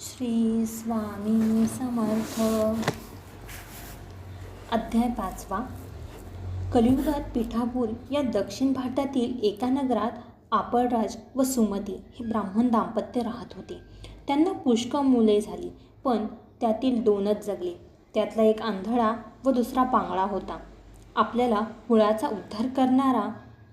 श्री स्वामी समर्थ. अध्याय पाचवा. कलियुगात पिठापूर या दक्षिण भारतातील एका नगरात आपळराज व सुमती हे ब्राह्मण दाम्पत्य राहत होते. त्यांना पुष्कळ मुले झाली पण त्यातील दोनच जगले. त्यातला एक आंधळा व दुसरा पांगळा होता. आपल्याला कुळाचा उद्धार करणारा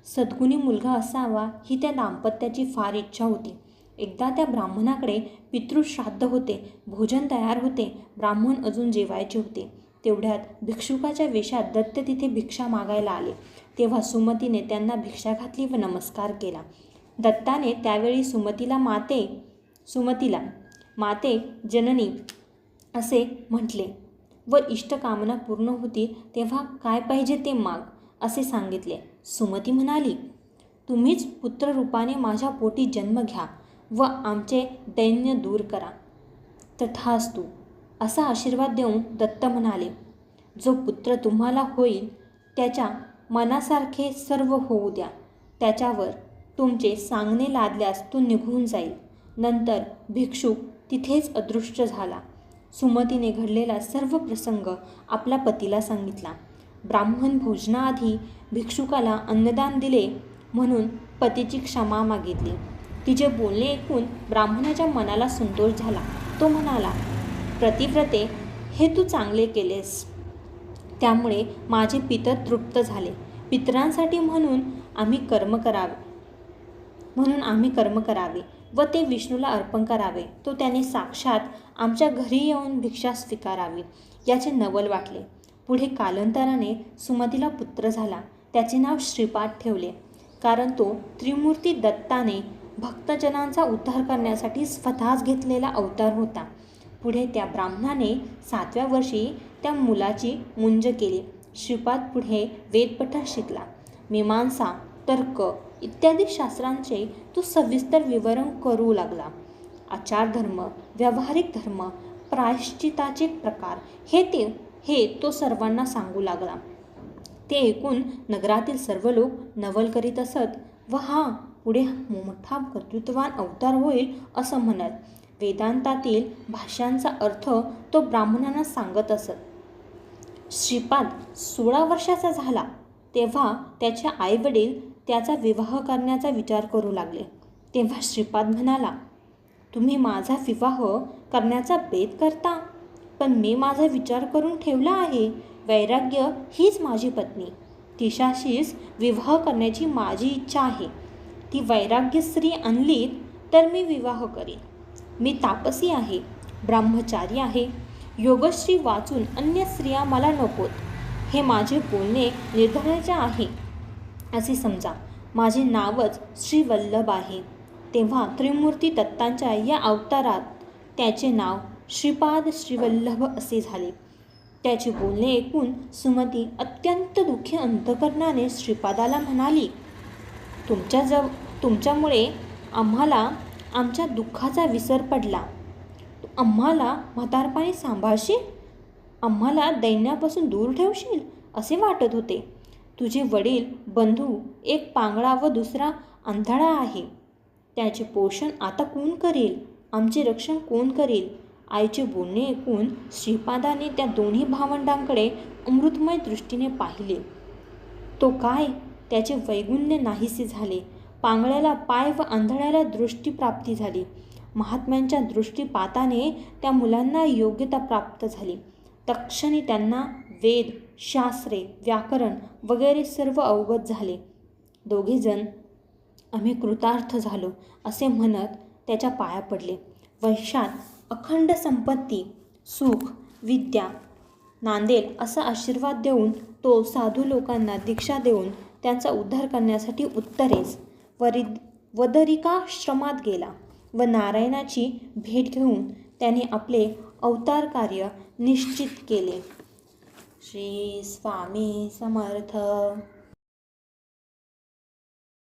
सद्गुणी मुलगा असावा ही त्या दाम्पत्याची फार इच्छा होती. एकदा त्या ब्राह्मणाकडे पितृश्राद्ध होते भोजन तयार होते ब्राह्मण अजून जेवायचे होते. तेवढ्यात भिक्षुकाच्या वेशात दत्त तिथे भिक्षा मागायला आले. तेव्हा सुमतीने त्यांना भिक्षा घातली व नमस्कार केला. दत्ताने त्यावेळी सुमतीला माते सुमतीला माते जननी असे म्हटले व इष्टकामना पूर्ण होती तेव्हा काय पाहिजे ते माग असे सांगितले. सुमती म्हणाली तुम्हीच पुत्ररूपाने माझ्या पोटी जन्म घ्या. व आमचे दैन्य दूर करा. तथास्तु असा आशीर्वाद देऊन दत्त म्हणाले जो पुत्र तुम्हाला होईल त्याच्या मनासारखे सर्व होऊ द्या. त्याच्यावर तुमचे सांगणे लादल्यास तो निघून जाईल. नंतर भिक्षुक तिथेच अदृश्य झाला. सुमतीने घडलेला सर्व प्रसंग आपल्या पतीला सांगितला. ब्राह्मण भोजनाआधी भिक्षुकाला अन्नदान दिले म्हणून पतीची क्षमा मागितली. तिचे बोलणे ऐकून ब्राह्मणाच्या मनाला संतोष झाला. तो म्हणाला प्रतिव्रते हे तू चांगले केलेस. त्यामुळे माझे पितर तृप्त झाले. पितरांसाठी म्हणून आम्ही कर्म करावे. म्हणून आम्ही कर्म करावे व ते विष्णूला अर्पण करावे. तो त्याने साक्षात आमच्या घरी येऊन भिक्षा स्वीकारावी याचे नवल वाटले. पुढे कालांतराने सुमतीला पुत्र झाला. त्याचे नाव श्रीपाद ठेवले. कारण तो त्रिमूर्ती दत्ताने भक्तजनांचा उद्धार करण्यासाठी स्वतःच घेतलेला अवतार होता. पुढे त्या ब्राह्मणाने सातव्या वर्षी त्या मुलाची मुंज केली. श्रीपाद पुढे वेदपठा शिकला. मीमांसा तर्क इत्यादी शास्त्रांचे तो सविस्तर विवरण करू लागला. आचारधर्म व्यावहारिक धर्म प्रायश्चिताचे प्रकार हे ते हे तो सर्वांना सांगू लागला. ते ऐकून नगरातील सर्व लोक नवल करीत असत व हा पुढे मोठा कर्तृत्ववान अवतार होईल असं म्हणत. वेदांतातील भाषांचा अर्थ तो ब्राह्मणांना सांगत असत. श्रीपाद सोळा वर्षाचा झाला तेव्हा त्याचे आईवडील त्याचा विवाह करण्याचा विचार करू लागले. तेव्हा श्रीपाद म्हणाला तुम्ही माझा विवाह करण्याचा बेत करता पण मी माझा विचार करून ठेवला आहे. वैराग्य हीच माझी पत्नी. तिशाशीच विवाह करण्याची माझी इच्छा आहे. ती वैराग्य स्त्री आणली तर मी विवाह करीन. मी तापसी आहे ब्रह्मचारी आहे. योगश्री वाचून अन्य स्त्रिया मला नकोत. हे माझे बोलणे निर्धाराचे आहे. असे समजा माझे नावच श्रीवल्लभ आहे. तेव्हा त्रिमूर्ती दत्तांच्या या अवतारात त्याचे नाव श्रीपाद श्रीवल्लभ असे झाले. त्याचे बोलणे ऐकून सुमती अत्यंत दुःखी अंतकरणाने श्रीपादाला म्हणाली तुमच्या जव तुमच्यामुळे आम्हाला आमच्या दुःखाचा विसर पडला. तू आम्हाला म्हातारपणी सांभाळशील? आम्हाला दैन्यापासून दूर ठेवशील? असे वाटत होते. तुझे वडील बंधू एक पांगळा व दुसरा आंधळा आहे. त्याचे पोषण आता कोण करेल? आमचे रक्षण कोण करेल? आईचे बोलणे ऐकून श्रीपादाने त्या दोन्ही भावंडांकडे अमृतमय दृष्टीने पाहिले. तो काय? त्याचे वैगुण्य नाहीसे झाले. पांगळ्याला पाय व आंधळ्याला दृष्टीप्राप्ती झाली. महात्म्यांच्या दृष्टीपाताने त्या मुलांना योग्यता प्राप्त झाली. तक्षणी त्यांना वेद शास्त्रे व्याकरण वगैरे सर्व अवगत झाले. दोघेजण आम्ही कृतार्थ झालो असे म्हणत त्याच्या पाया पडले. वंशात अखंड संपत्ती सुख विद्या नांदेल असा आशीर्वाद देऊन तो साधू लोकांना दीक्षा देऊन त्यांचा उद्धार करण्यासाठी उत्तरेस वरि वदरिकाश्रमात गेला व नारायणाची भेट घेऊन त्याने आपले अवतार कार्य निश्चित केले. श्री स्वामी समर्थ.